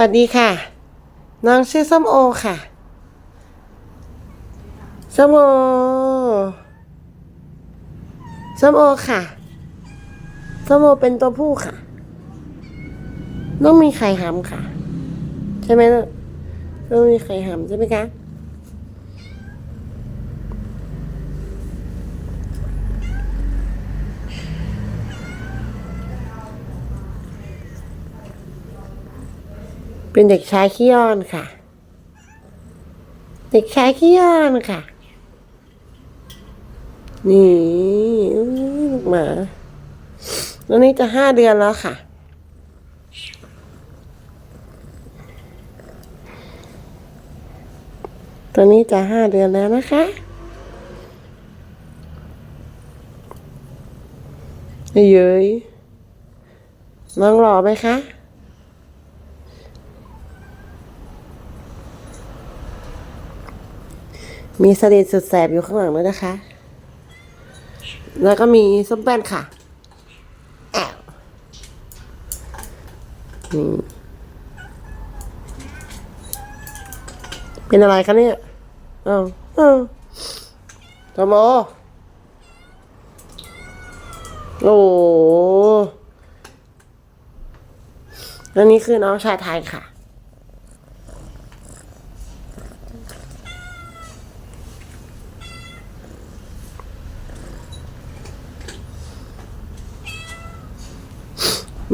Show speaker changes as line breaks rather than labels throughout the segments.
วัสดีค่ะ น้องชื่อส้มโอค่ะส้มโอส้มโอค่ะส้มโอเป็นตัวผู้ค่ะ ต้องมีไข่หำค่ะ ใช่ไหมลูกต้องมีไข่หำใช่ไหมคะ เป็นเด็กชายขี้อ้อนค่ะ เด็กชายขี้อ้อนค่ะ นี่ลูกหมาตัวนี้จะห้าเดือนแล้วค่ะ ตัวนี้จะห้าเดือนแล้วนะคะเย้ยน้องหล่อไหมคะ มีสลิดสุดแสบอยู่ข้างหลังด้วยนะคะ แล้วก็มีส้มแป้นค่ะแอบนี่เป็นอะไรคะเนี่ยเอ้าเอ้าตโมโอ้อันนี้คือน้องชายไทยค่ะ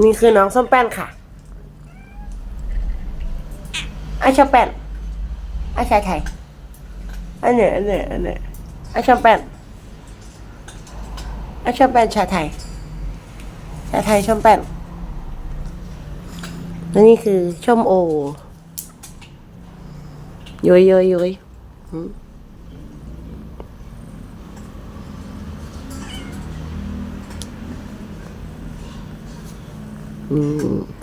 นี่คือน้องส้มแป้นค่ะไอชอแป้นไอชายไทยอันเนี้ยอันเนี้ยอันเนี้ยไอชอแป้นไอชอแป้นชาไทยชาไทยชอบแป้นและนี่คือชมโอย้อยย้อยย้อย หืม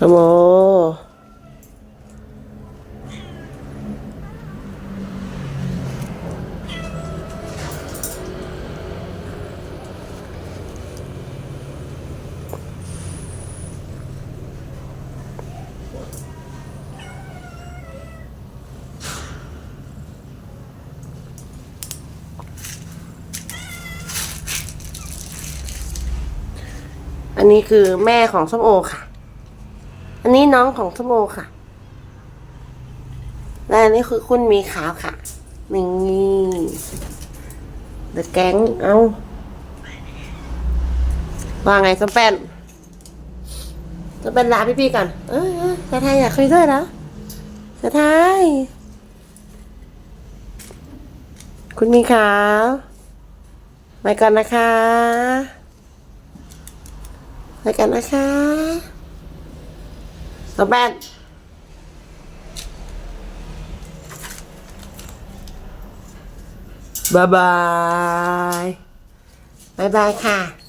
อื อันนี้คือแม่ของส้มโอค่ะ อันนี้น้องของส้มโอค่ะ และอันนี้คือคุณมีขาวค่ะ นี่เดอะแก๊งเอาว่าไงส้มแป้นส้มแป้นลาพี่ๆก่อน เออเออสะทายอยากคุยด้วยแล้วสะทายคุณมีขาวไปก่อนนะคะ แล้วกันนะคะส้วแบนบายบาย บายบายค่ะ